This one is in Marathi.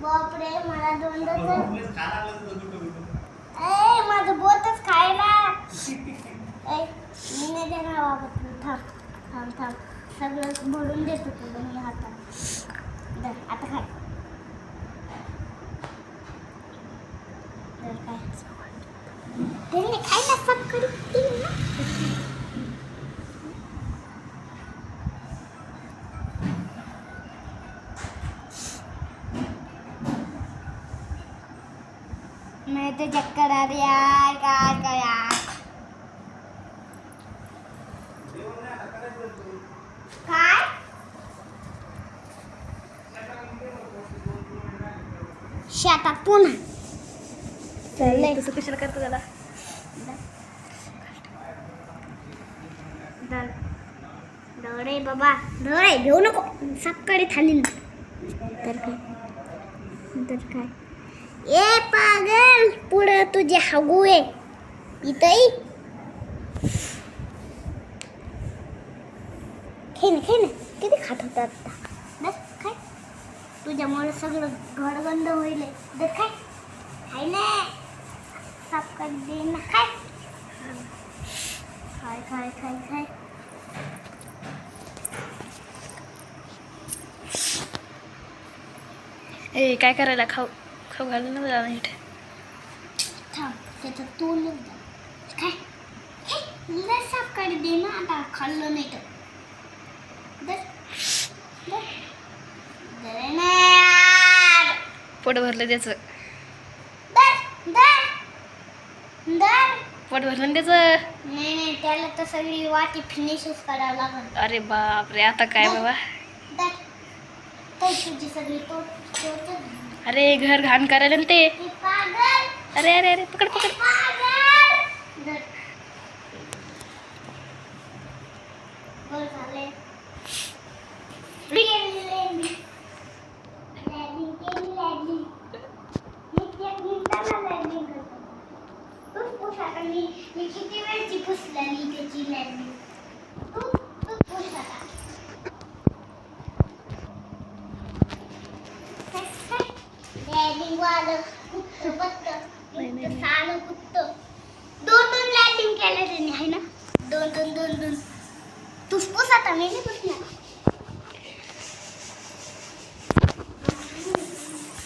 बापरे मला दोनदा ए माझं खायला मी नाही थांब थांब थांब सगळं बोलून देतो आता खाय खायला मैं तो चक्कर. आ रही यार काय काय? यार काय शेतात पुन्हा चाललंय तसं कशाला करतो त्याला डोळे बाबा. डोळे घेऊ नको. सकाळी थाली तर काय? तर काय? ए पागल पुढं तुझे हागू आहे. इथंही. खे ना खे ना किती खात होता आता? बस काय तुझ्यामुळे सगळं घर बंद होईल. बस काय खाय ना. साफ कर दे ना. खाय. खाय खाय खाय खाय. ए काय करायला खाऊ? खाऊ घालून नको जाणं नीट थांब त्याचं तोंड काय हे, लय सकाळी दे ना आता खाल्लं नाही तर ना. पोट भरलं त्याचं पोट भरलं ना त्याचं नाही नाही त्याला तर सगळी वाटी फिनिशच करावं लागल अरे बापरे आता काय बाबा तुझी सगळी तोडतो अरे घर घाण करायला ना ते. अरे अरे अरे पकड पकड. किती वेळची पुसलेली त्याची लॅडिंग केली लॅडिंग मी एक मिनिटाला लॅडिंग करतो तूच पुस आता मी मी किती वेळची पुसलेली त्याची लॅडिंग तू तू पुस आता वालं कुत्तं पत्तं. सालं कुत्तं